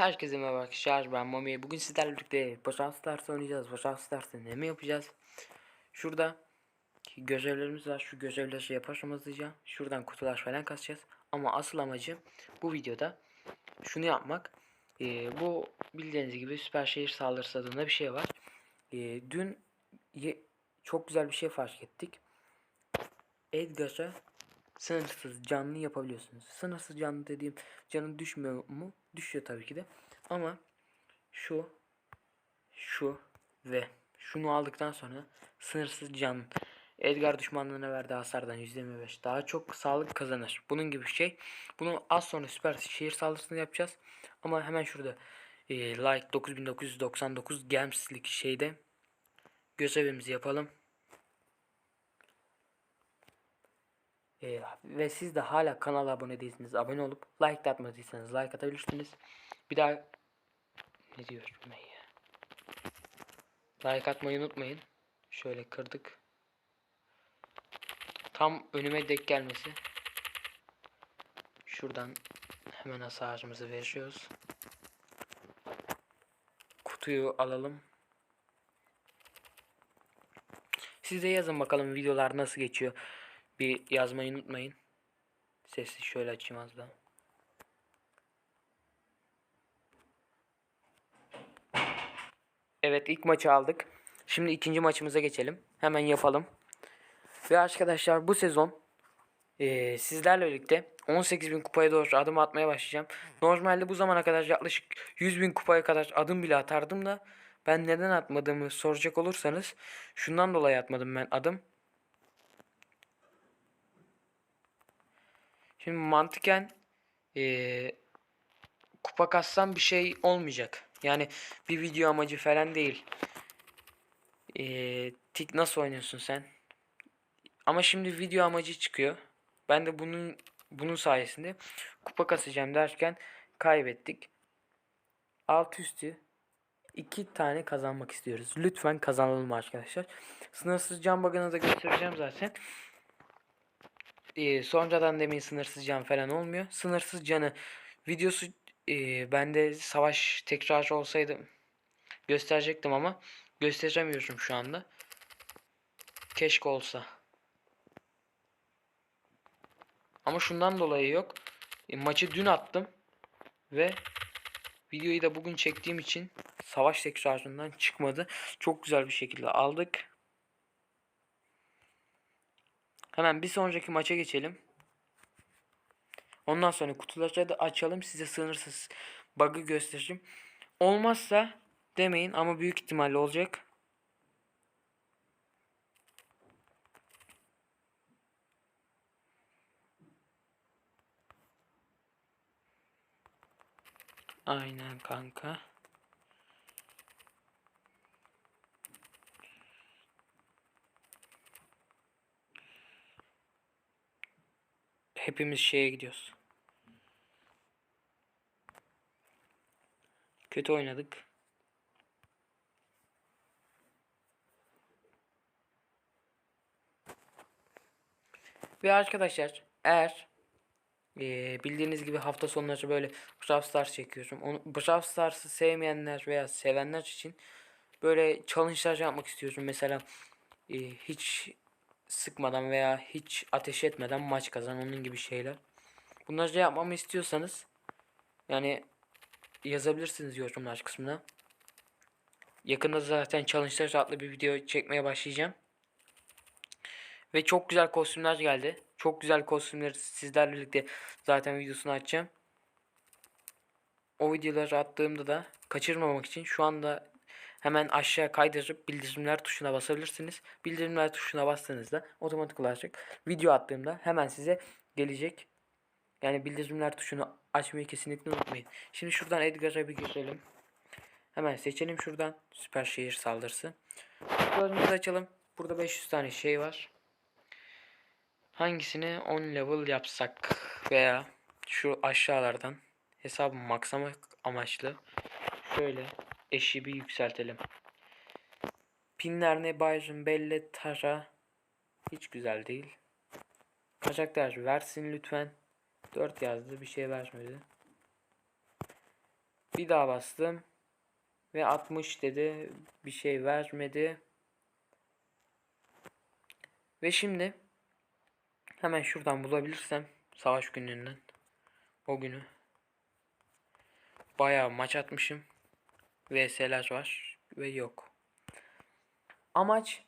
Herkese merhaba arkadaşlar ben Mami. Bugün sizlerle birlikte Brawl Stars oynayacağız. Brawl Stars'ta ne mi yapacağız? Şurada görevlerimiz var. Şu görevleri yapalım hızlıca. Şuradan kutular falan kasacağız. Ama asıl amacım bu videoda şunu yapmak. Ee, bu bildiğiniz gibi süper şehir saldırısı adında bir şey var. Ee, dün çok güzel bir şey fark ettik. Edgar'a sınırsız canlı yapabiliyorsunuz. Sınırsız canlı dediğim canın düşmüyor mu? Düşüyor tabii ki de. Ama şu şu ve şunu aldıktan sonra sınırsız can Edgar düşmanlarına verdiği hasardan %25 daha çok sağlık kazanır. Bunun gibi bir şey. Bunu az sonra süper şehir saldırısını yapacağız. Ama hemen şurada e, like 9999 gemslik şeyde görevimizi yapalım. Ee, ve siz de hala kanala abone değilsiniz. Abone olup like de atmadıysanız like atabilirsiniz. Bir daha ne diyorum ben ya? Like atmayı unutmayın. Şöyle kırdık. Tam önüme denk gelmesi. Şuradan hemen hasarımızı veriyoruz. Kutuyu alalım. Siz yazın bakalım videolar nasıl geçiyor. Bir yazmayı unutmayın. Sesi şöyle açayım az daha. Evet ilk maçı aldık. Şimdi ikinci maçımıza geçelim. Hemen yapalım. Ve arkadaşlar bu sezon eee, sizlerle birlikte 18.000 kupaya doğru adım atmaya başlayacağım. Normalde bu zamana kadar yaklaşık 100.000 kupaya kadar adım bile atardım da ben neden atmadığımı soracak olursanız şundan dolayı atmadım ben adım. Şimdi mantıken eee, kupa kassam bir şey olmayacak. Yani bir video amacı falan değil. Eee tik nasıl oynuyorsun sen? Ama şimdi video amacı çıkıyor. Ben de bunun bunun sayesinde kupa kasacağım derken kaybettik. Alt üstü iki tane kazanmak istiyoruz. Lütfen kazanalım arkadaşlar. Sınırsız can bug'ını da göstereceğim zaten. Ee, sonradan demin sınırsız can falan olmuyor. Sınırsız canı videosu e, bende savaş tekrar olsaydı gösterecektim ama gösteremiyorum şu anda. Keşke olsa. Ama şundan dolayı yok. E, maçı dün attım ve videoyu da bugün çektiğim için savaş tekrarından çıkmadı. Çok güzel bir şekilde aldık. Hemen bir sonraki maça geçelim. Ondan sonra kutuları da açalım. Size sınırsız bug'ı göstereceğim. Olmazsa demeyin ama büyük ihtimalle olacak. Aynen kanka. Hepimiz şeye gidiyoruz. Kötü oynadık. Ve arkadaşlar eğer eee, bildiğiniz gibi hafta sonları böyle Brawl Stars çekiyorum. Onu, Brawl Stars'ı sevmeyenler veya sevenler için böyle challenge'lar yapmak istiyorum. Mesela eee, hiç sıkmadan veya hiç ateş etmeden maç kazan onun gibi şeyler. Bunları da yapmamı istiyorsanız yani yazabilirsiniz yorumlar kısmına. Yakında zaten challenge'lar adlı bir video çekmeye başlayacağım. Ve çok güzel kostümler geldi. Çok güzel kostümleri sizlerle birlikte zaten videosunu açacağım. O videoları attığımda da kaçırmamak için şu anda hemen aşağı kaydırıp bildirimler tuşuna basabilirsiniz. Bildirimler tuşuna bastığınızda otomatik olarak video attığımda hemen size gelecek. Yani bildirimler tuşunu açmayı kesinlikle unutmayın. Şimdi şuradan Edgar'a bir girelim. Hemen seçelim şuradan. Süper şehir saldırısı. Kutularımızı açalım. Burada 500 tane şey var. Hangisini 10 level yapsak veya şu aşağılardan hesabı maksamak amaçlı şöyle eşi bir yükseltelim. Pinler ne Byron Belle Tara hiç güzel değil. Kaçaklar versin lütfen. 4 yazdı bir şey vermedi. Bir daha bastım. Ve 60 dedi. Bir şey vermedi. Ve şimdi hemen şuradan bulabilirsem savaş gününden o günü bayağı maç atmışım. VS'ler var ve yok. Amaç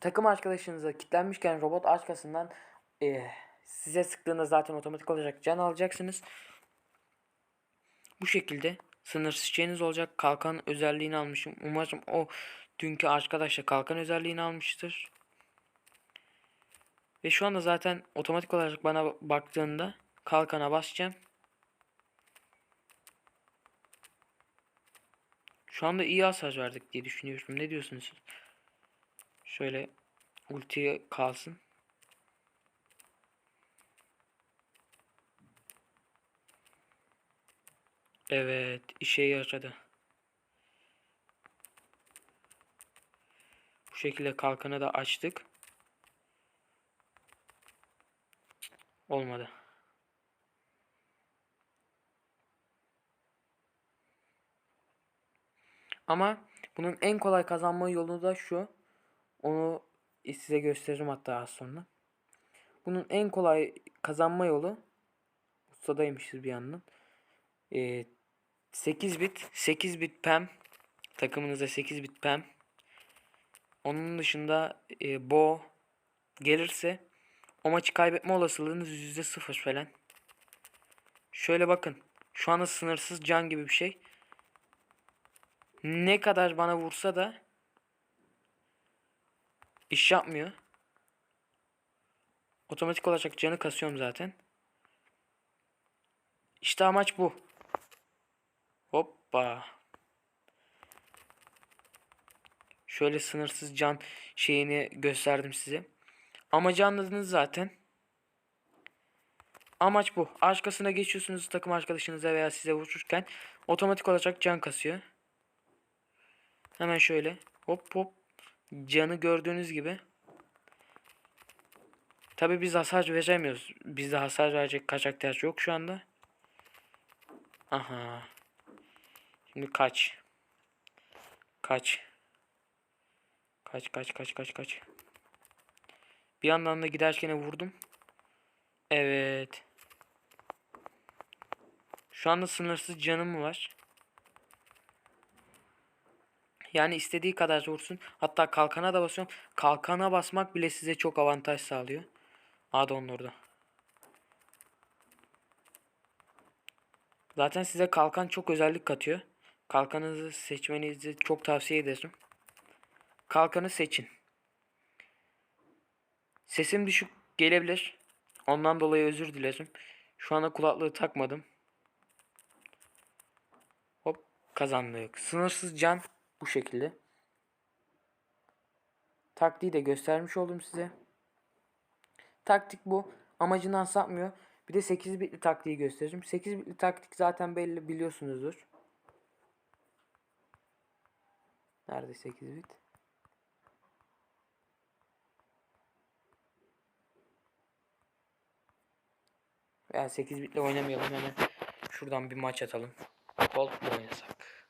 takım arkadaşınıza kilitlenmişken robot arkasından eh, size sıktığında zaten otomatik olarak can alacaksınız. Bu şekilde sınırsız şeyiniz olacak. Kalkan özelliğini almışım. Umarım o dünkü arkadaş da kalkan özelliğini almıştır. Ve şu anda zaten otomatik olarak bana baktığında kalkana basacağım. Şu anda iyi hasar verdik diye düşünüyorum. Ne diyorsunuz? Şöyle ultiye kalsın. Evet, işe yaradı. Bu şekilde kalkanı da açtık. Olmadı. Ama bunun en kolay kazanma yolu da şu. Onu size gösteririm hatta az sonra. Bunun en kolay kazanma yolu ustadaymışız bir yandan. Ee, 8 bit 8 bit pem takımınıza 8 bit pem onun dışında e, bo gelirse o maçı kaybetme olasılığınız %0 falan. Şöyle bakın. Şu anda sınırsız can gibi bir şey. Ne kadar bana vursa da iş yapmıyor. Otomatik olarak canı kasıyorum zaten. İşte amaç bu. Hoppa. Şöyle sınırsız can şeyini gösterdim size. Amacı anladınız zaten. Amaç bu. Arkasına geçiyorsunuz takım arkadaşınıza veya size vururken otomatik olarak can kasıyor. Hemen şöyle hop hop canı gördüğünüz gibi. Tabi biz hasar veremiyoruz. Bizde hasar verecek karakter yok şu anda. Aha. Şimdi kaç. Kaç. Kaç kaç kaç kaç kaç. Bir yandan da giderken vurdum. Evet. Şu anda sınırsız canım var. Yani istediği kadar vursun. Hatta kalkana da basıyorum. Kalkana basmak bile size çok avantaj sağlıyor. Adon orada. Zaten size kalkan çok özellik katıyor. Kalkanınızı seçmenizi çok tavsiye ederim. Kalkanı seçin. Sesim düşük gelebilir. Ondan dolayı özür dilerim. Şu anda kulaklığı takmadım. Hop kazandık. Sınırsız can bu şekilde. Taktiği de göstermiş oldum size. Taktik bu. Amacından sapmıyor. Bir de 8 bitli taktiği göstereceğim. 8 bitli taktik zaten belli biliyorsunuzdur. Nerede 8 bit? Veya 8 bitle oynamayalım hemen. Şuradan bir maç atalım. Mu oynasak?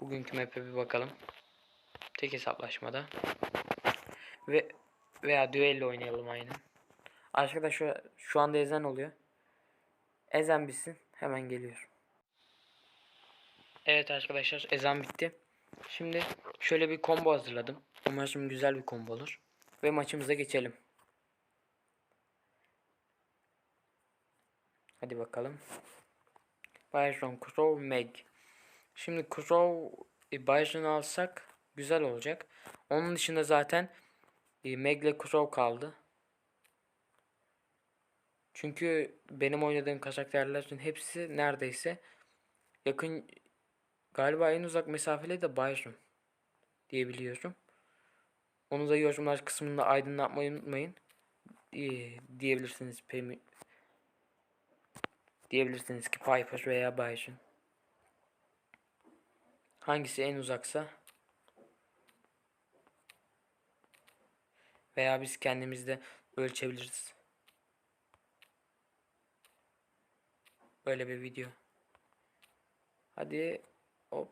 Bugünkü map'e bir bakalım. Tek hesaplaşmada. Ve veya düello oynayalım aynı. Arkadaşlar şu anda ezen oluyor. Ezen bitsin. Hemen geliyor. Evet arkadaşlar ezan bitti. Şimdi şöyle bir combo hazırladım. Umarım güzel bir combo olur. Ve maçımıza geçelim. Hadi bakalım. Byron, Crow, Meg. Şimdi Crow, e, Byron alsak güzel olacak. Onun dışında zaten e, Meg ile Crow kaldı. Çünkü benim oynadığım karakterlerin hepsi neredeyse yakın galiba en uzak mesafeli de Byron diyebiliyorum. Onu da yorumlar kısmında aydınlatmayı unutmayın. Ee, diyebilirsiniz Diyebilirsiniz ki Piper veya Byron. Hangisi en uzaksa veya biz kendimiz de ölçebiliriz. Böyle bir video. Hadi hop.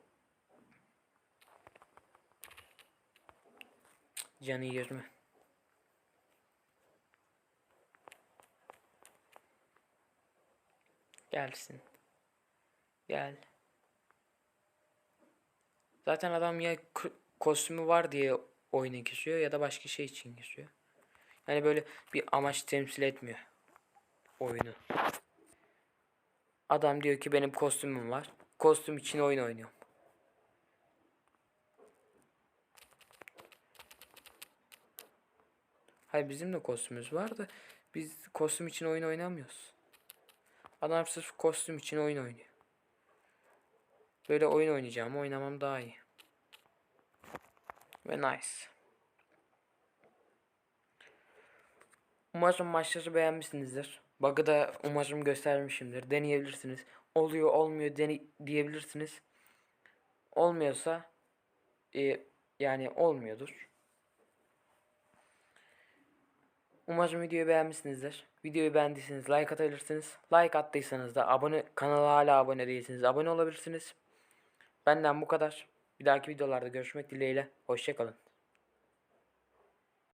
Canı yirmi. Gelsin. Gel. Zaten adam ya kostümü var diye oyunu kesiyor ya da başka şey için kesiyor. Yani böyle bir amaç temsil etmiyor oyunu. Adam diyor ki benim kostümüm var. Kostüm için oyun oynuyorum. Hayır bizim de kostümümüz var da biz kostüm için oyun oynamıyoruz. Adam sırf kostüm için oyun oynuyor. Böyle oyun oynayacağım oynamam daha iyi. Ve nice. Umarım maçları beğenmişsinizdir. Bug'ı da umarım göstermişimdir. Deneyebilirsiniz. Oluyor olmuyor dene diyebilirsiniz. Olmuyorsa e, yani olmuyordur. Umarım videoyu beğenmişsinizdir. Videoyu beğendiyseniz like atabilirsiniz. Like attıysanız da abone kanala hala abone değilseniz abone olabilirsiniz. Benden bu kadar. Bir dahaki videolarda görüşmek dileğiyle. Hoşçakalın.